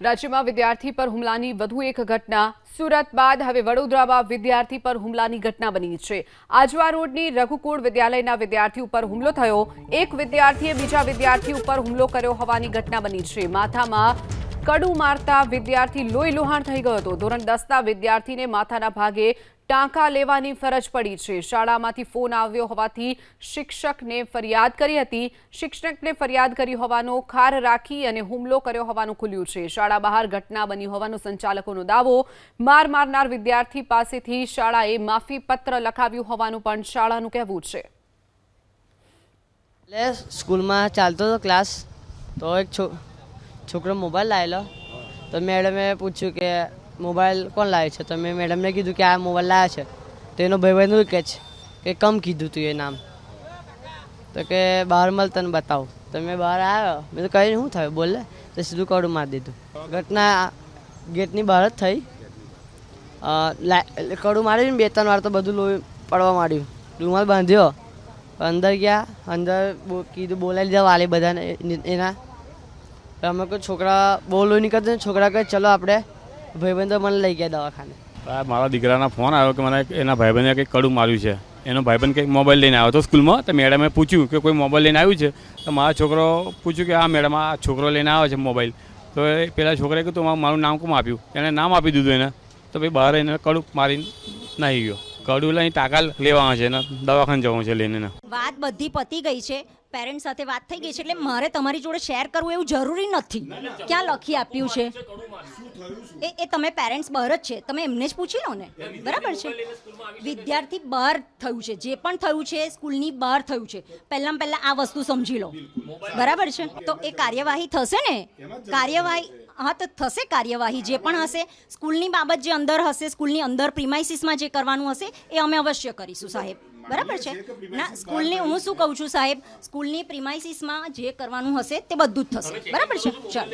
રાજ્યમાં વિદ્યાર્થી પર હુમલાની વધુ એક ઘટના, સુરત બાદ હવે વડોદરામાં વિદ્યાર્થી પર હુમલાની ઘટના બની છે. આજવા રોડની રઘુકુળ વિદ્યાલયના વિદ્યાર્થી ઉપર હુમલો થયો. એક વિદ્યાર્થીએ બીજા વિદ્યાર્થી ઉપર હુમલો કર્યો હોવાની ઘટના બની છે. માથામાં કડું મારતા વિદ્યાર્થી લોહી લોહાણ થઈ ગયો હતો. ધોરણ દસના વિદ્યાર્થીને માથાના ભાગે ટાંકા લેવાની ફરજ પડી છે. શાળામાંથી ફોન આવ્યો હોવાથી શિક્ષકને ફરિયાદ કરી હતી. શિક્ષકને ફરિયાદ કરી હોવાનો ખાર રાખી અને હુમલો કર્યો હોવાનું ખુલ્યું છે. શાળા બહાર ઘટના બની હોવાનો સંચાલકોનો દાવો. માર મારનાર વિદ્યાર્થી પાસેથી શાળાએ માફી પત્ર લખાવ્યું હોવાનું પણ શાળાનું કહેવું છે. એટલે સ્કૂલમાં ચાલતો હતો ક્લાસ તો એક છો છોકરો મોબાઈલ લાવેલો. તો મેડમે પૂછ્યું કે મોબાઈલ કોણ લાવે છે? તો મેં મેડમને કીધું કે, આ મોબાઈલ લાવ્યા છે. તો એનો ભાઈબંધ કે છે? કે, કમ કીધું તું એ નામ. તો કે, બહાર મળ તને બતાવું. તો મેં બહાર આવ્યો. મેં તો કહ્યું શું થયું? બોલે તો સીધું કડું મારી દીધું. ઘટના ગેટની બહાર જ થઈ. કડું માર્યું બે, ત્રણ વાર તો બધું લોહી પડવા માંડ્યું. રૂમાલ બાંધ્યો. અંદર ગયા. અંદર કીધું બોલાવી લીધા વાલી બધાને એના અમે કોઈ છોકરા બહુ લોહી નીકળતું છોકરા કહે ચલો આપણે ભાઈબંધો મને લઈ ગયા દવાખાને. મારા દીકરાના ફોન આવ્યો કે મને એના ભાઈબંધે કંઈક કડું માર્યું છે. એનો ભાઈબંધ કંઈક મોબાઈલ લઈને આવ્યો હતો સ્કૂલમાં. તો મેડમે પૂછ્યું કે કોઈ મોબાઈલ લઈને આવ્યું છે? તો મારા છોકરો પૂછ્યું કે આ મેડમ આ છોકરો લઈને આવ્યો છે મોબાઈલ. તો એ પેલા છોકરાએ કીધું "મારું- મારું નામ કોમ આપ્યું? એને નામ આપી દીધું એને. તો ભાઈ બહાર એને કડું મારીને નાહી ગયો. કડું લઈને ટાંકા લેવાના છે એને દવાખાને જવું છે લઈને વાત બધી પતી ગઈ છે. પેરેન્ટ્સ સાથે વાત થઈ ગઈ છે એટલે મારે તમારી જોડે શેર કરવું એવું જરૂરી નથી. ક્યાં લખી આપ્યું છે? એ એ તમે પેરેન્ટ્સ બહાર જ છે. તમે એમને જ પૂછી લો ને. બરાબર છે? વિદ્યાર્થી બહાર થયું છે. જે પણ થયું છે સ્કૂલની બહાર થયું છે. પહેલાં પહેલાં આ વસ્તુ સમજી લો. બરાબર છે? તો એ કાર્યવાહી થશે ને? કાર્યવાહી હા તો થશે કાર્યવાહી જે પણ હશે. સ્કૂલની બાબત જે અંદર હશે સ્કૂલની અંદર પ્રિમાઇસીસમાં જે કરવાનું હશે એ અમે અવશ્ય કરીશું સાહેબ. બરાબર છે? ના સ્કૂલની હું શું કહું છું સાહેબ? સ્કૂલની પ્રિમાઇસીસમાં જે કરવાનું હશે તે બધું જ થશે. બરાબર છે? ચાલો.